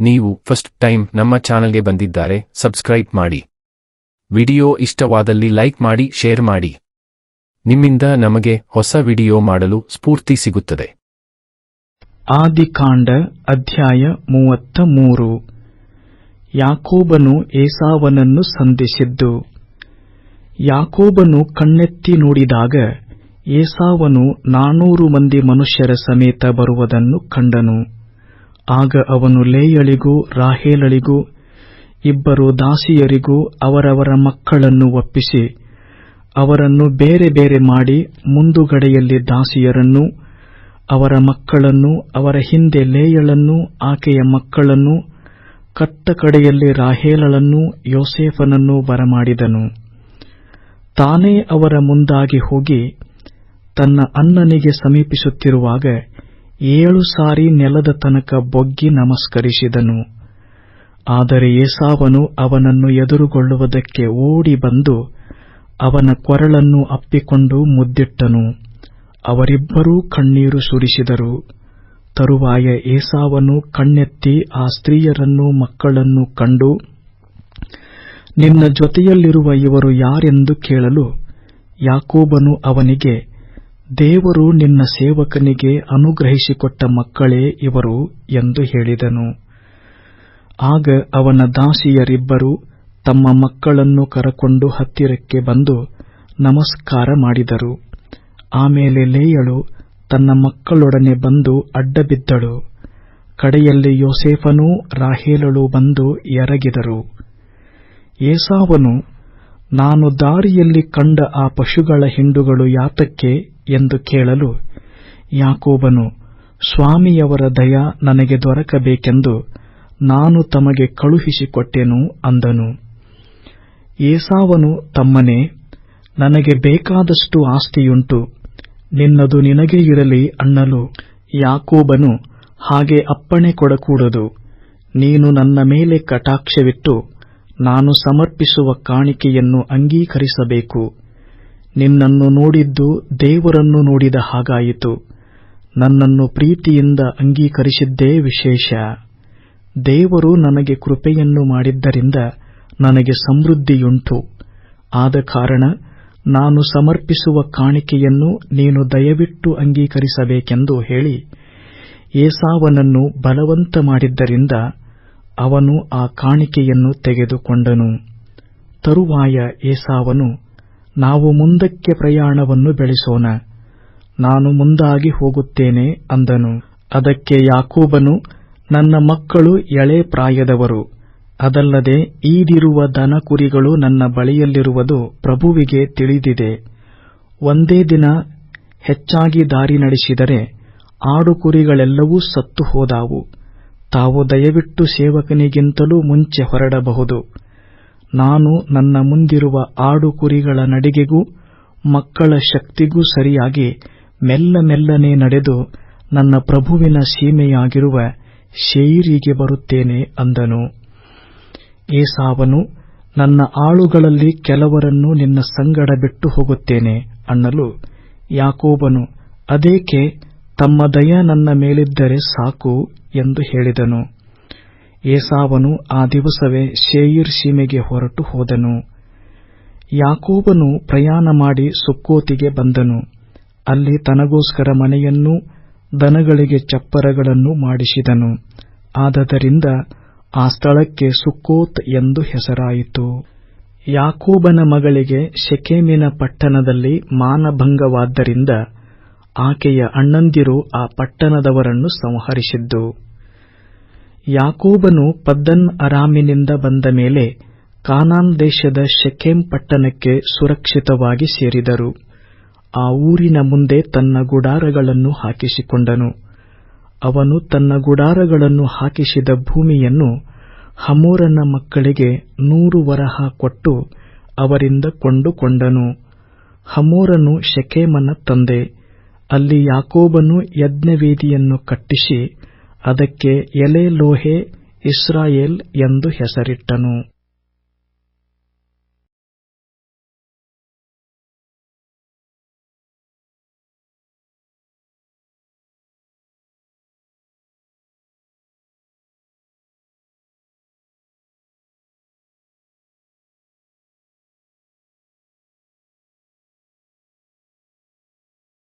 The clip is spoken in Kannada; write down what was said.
ನೀವು ಫಸ್ಟ್ ಟೈಮ್ ನಮ್ಮ ಚಾನಲ್ಗೆ ಬಂದಿದ್ದಾರೆ, ಸಬ್ಸ್ಕ್ರೈಬ್ ಮಾಡಿ. ವಿಡಿಯೋ ಇಷ್ಟವಾದಲ್ಲಿ ಲೈಕ್ ಮಾಡಿ, ಶೇರ್ ಮಾಡಿ. ನಿಮ್ಮಿಂದ ನಮಗೆ ಹೊಸ ವಿಡಿಯೋ ಮಾಡಲು ಸ್ಫೂರ್ತಿ ಸಿಗುತ್ತದೆ. ಆದಿಕಾಂಡ ಅಧ್ಯಾಯ ಮೂವತ್ತ ಮೂರು. ಯಾಕೋಬನು ಏಸಾವನನ್ನು ಸಂಧಿಸಿದ್ದು. ಯಾಕೋಬನು ಕಣ್ಣೆತ್ತಿ ನೋಡಿದಾಗ ಏಸಾವನು ನಾನೂರು ಮಂದಿ ಮನುಷ್ಯರ ಸಮೇತ ಬರುವುದನ್ನು ಕಂಡನು. ಆಗ ಅವನು ಲೇಯಳಿಗೂ, ರಾಹೇಲಳಿಗೂ, ಇಬ್ಬರು ದಾಸಿಯರಿಗೂ ಅವರವರ ಮಕ್ಕಳನ್ನು ಒಪ್ಪಿಸಿ, ಅವರನ್ನು ಬೇರೆ ಬೇರೆ ಮಾಡಿ ಮುಂದುಗಡೆಯಲ್ಲಿ ದಾಸಿಯರನ್ನು, ಅವರ ಮಕ್ಕಳನ್ನು, ಅವರ ಹಿಂದೆ ಲೇಯಳನ್ನು, ಆಕೆಯ ಮಕ್ಕಳನ್ನು ಕಟ್ಟ ಕಡೆಯಲ್ಲಿ ರಾಹೇಲಳನ್ನು, ಯೋಸೇಫನನ್ನು ಬರಮಾಡಿದನು. ತಾನೇ ಅವರ ಮುಂದಾಗಿ ಹೋಗಿ ತನ್ನ ಅನ್ನನಿಗೆ ಸಮೀಪಿಸುತ್ತಿರುವಾಗ ಏಳು ಸಾರಿ ನೆಲದ ತನಕ ಬೊಗ್ಗಿ ನಮಸ್ಕರಿಸಿದನು. ಆದರೆ ಏಸಾವನು ಅವನನ್ನು ಎದುರುಗೊಳ್ಳುವುದಕ್ಕೆ ಓಡಿ ಬಂದು ಅವನ ಕೊರಳನ್ನು ಅಪ್ಪಿಕೊಂಡು ಮುದ್ದಿಟ್ಟನು. ಅವರಿಬ್ಬರೂ ಕಣ್ಣೀರು ಸುರಿಸಿದರು. ತರುವಾಯ ಏಸಾವನು ಕಣ್ಣೆತ್ತಿ ಆ ಸ್ತ್ರೀಯರನ್ನು ಮಕ್ಕಳನ್ನು ಕಂಡು, ನಿನ್ನ ಜೊತೆಯಲ್ಲಿರುವ ಇವರು ಯಾರೆಂದು ಕೇಳಲು ಯಾಕೋಬನು ಅವನಿಗೆ ದೇವರು ನಿನ್ನ ಸೇವಕನಿಗೆ ಅನುಗ್ರಹಿಸಿಕೊಟ್ಟ ಮಕ್ಕಳೇ ಇವರು ಎಂದು ಹೇಳಿದನು. ಆಗ ಅವನ ದಾಸಿಯರಿಬ್ಬರು ತಮ್ಮ ಮಕ್ಕಳನ್ನು ಕರಕೊಂಡು ಹತ್ತಿರಕ್ಕೆ ಬಂದು ನಮಸ್ಕಾರ ಮಾಡಿದರು. ಆಮೇಲೆ ಲೇಯಳು ತನ್ನ ಮಕ್ಕಳೊಡನೆ ಬಂದು ಅಡ್ಡಬಿದ್ದಳು. ಕಡೆಯಲ್ಲಿ ಯೋಸೇಫನೂ ರಾಹೇಲಳು ಬಂದು ಎರಗಿದರು. ಏಸಾವನು, ನಾನು ದಾರಿಯಲ್ಲಿ ಕಂಡ ಆ ಪಶುಗಳ ಹಿಂಡುಗಳು ಯಾತಕ್ಕೆ ಎಂದು ಕೇಳಲು ಯಾಕೋಬನು, ಸ್ವಾಮಿಯವರ ದಯ ನನಗೆ ದೊರಕಬೇಕೆಂದು ನಾನು ತಮಗೆ ಕಳುಹಿಸಿಕೊಟ್ಟೆನು ಅಂದನು. ಏಸಾವನು ತಮ್ಮನೇ, ನನಗೆ ಬೇಕಾದಷ್ಟು ಆಸ್ತಿಯುಂಟು, ನಿನ್ನದು ನಿನಗೇ ಇರಲಿ ಅನ್ನಲು ಯಾಕೋಬನು ಹಾಗೆ ಅಪ್ಪಣೆ ಕೊಡಕೂಡದು. ನೀನು ನನ್ನ ಮೇಲೆ ಕಟಾಕ್ಷವಿಟ್ಟು ನಾನು ಸಮರ್ಪಿಸುವ ಕಾಣಿಕೆಯನ್ನು ಅಂಗೀಕರಿಸಬೇಕು. ನಿನ್ನನ್ನು ನೋಡಿದ್ದು ದೇವರನ್ನು ನೋಡಿದ ಹಾಗಾಯಿತು. ನನ್ನನ್ನು ಪ್ರೀತಿಯಿಂದ ಅಂಗೀಕರಿಸಿದ್ದೇ ವಿಶೇಷ. ದೇವರು ನನಗೆ ಕೃಪೆಯನ್ನು ಮಾಡಿದ್ದರಿಂದ ನನಗೆ ಸಮೃದ್ಧಿಯುಂಟು. ಆದ ಕಾರಣ ನಾನು ಸಮರ್ಪಿಸುವ ಕಾಣಿಕೆಯನ್ನು ನೀನು ದಯವಿಟ್ಟು ಅಂಗೀಕರಿಸಬೇಕೆಂದು ಹೇಳಿ. ಏಸಾವನನ್ನು ಬಲವಂತ ಮಾಡಿದ್ದರಿಂದ ಅವನು ಆ ಕಾಣಿಕೆಯನ್ನು ತೆಗೆದುಕೊಂಡನು. ತರುವಾಯ ಏಸಾವನು ನಾವು ಮುಂದಕ್ಕೆ ಪ್ರಯಾಣವನ್ನು ಬೆಳೆಸೋಣ. ನಾನು ಮುಂದಾಗಿ ಹೋಗುತ್ತೇನೆ ಅಂದನು. ಅದಕ್ಕೆ ಯಾಕೋಬನು, ನನ್ನ ಮಕ್ಕಳು ಎಳೆ ಪ್ರಾಯದವರು. ಅದಲ್ಲದೆ ಈದಿರುವ ದನ ಕುರಿಗಳು ನನ್ನ ಬಳಿಯಲ್ಲಿರುವುದು ಪ್ರಭುವಿಗೆ ತಿಳಿದಿದೆ. ಒಂದೇ ದಿನ ಹೆಚ್ಚಾಗಿ ದಾರಿ ನಡೆಸಿದರೆ ಆಡು ಕುರಿಗಳೆಲ್ಲವೂ ಸತ್ತು ಹೋದಾವು. ತಾವು ದಯವಿಟ್ಟು ಸೇವಕನಿಗಿಂತಲೂ ಮುಂಚೆ ಹೊರಡಬಹುದು. ನಾನು ನನ್ನ ಮುಂದಿರುವ ಆಡು ಕುರಿಗಳ ನಡಿಗೆಗೂ ಮಕ್ಕಳ ಶಕ್ತಿಗೂ ಸರಿಯಾಗಿ ಮೆಲ್ಲ ಮೆಲ್ಲನೆ ನಡೆದು ನನ್ನ ಪ್ರಭುವಿನ ಸೀಮೆಯಾಗಿರುವ ಶೈರಿಗೆ ಬರುತ್ತೇನೆ ಅಂದನು. ಏಸಾವನು, ನನ್ನ ಆಳುಗಳಲ್ಲಿ ಕೆಲವರನ್ನು ನಿನ್ನ ಸಂಗಡ ಬಿಟ್ಟು ಹೋಗುತ್ತೇನೆ ಅನ್ನಲು ಯಾಕೋಬನು, ಅದೇಕೆ ತಮ್ಮ ದಯ ನನ್ನ ಮೇಲಿದ್ದರೆ ಸಾಕು ಎಂದು ಹೇಳಿದನು. ಏಸಾವನು ಆ ದಿವಸವೇ ಶೇಯಿರ್ ಸೀಮೆಗೆ ಹೊರಟು ಹೋದನು. ಯಾಕೋಬನು ಪ್ರಯಾಣ ಮಾಡಿ ಸುಕ್ಕೋತಿಗೆ ಬಂದನು. ಅಲ್ಲಿ ತನಗೋಸ್ಕರ ಮನೆಯನ್ನೂ, ದನಗಳಿಗೆ ಚಪ್ಪರಗಳನ್ನು ಮಾಡಿಸಿದನು. ಆದ್ದರಿಂದ ಆ ಸ್ಥಳಕ್ಕೆ ಸುಕ್ಕೋತ್ ಎಂದು ಹೆಸರಾಯಿತು. ಯಾಕೋಬನ ಮಗಳಿಗೆ ಶೆಕೇಮಿನ ಪಟ್ಟಣದಲ್ಲಿ ಮಾನಭಂಗವಾದ್ದರಿಂದ ಆಕೆಯ ಅಣ್ಣಂದಿರು ಆ ಪಟ್ಟಣದವರನ್ನು ಸಂಹರಿಸಿದ್ದು. ಯಾಕೋಬನು ಪದ್ದನ್ ಅರಾಮಿನಿಂದ ಬಂದ ಮೇಲೆ ಕಾನಾನ್ ದೇಶದ ಶೆಕೆಮ್ ಪಟ್ಟಣಕ್ಕೆ ಸುರಕ್ಷಿತವಾಗಿ ಸೇರಿದರು. ಆ ಊರಿನ ಮುಂದೆ ತನ್ನ ಗುಡಾರಗಳನ್ನು ಹಾಕಿಸಿಕೊಂಡನು. ಅವನು ತನ್ನ ಗುಡಾರಗಳನ್ನು ಹಾಕಿಸಿದ ಭೂಮಿಯನ್ನು ಹಮೋರನ ಮಕ್ಕಳಿಗೆ ನೂರು ವರಹ ಕೊಟ್ಟು ಅವರಿಂದ ಕೊಂಡುಕೊಂಡನು. ಹಮೋರನು ಶೆಕೆಮನ ತಂದೆ. ಅಲ್ಲಿ ಯಾಕೋಬನು ಯಜ್ಞವೇದಿಯನ್ನು ಕಟ್ಟಿಸಿ ಅದಕ್ಕೆ ಎಲೆ ಲೋಹೆ ಇಸ್ರಾಯೇಲ್ ಎಂದು ಹೆಸರಿಟ್ಟನು.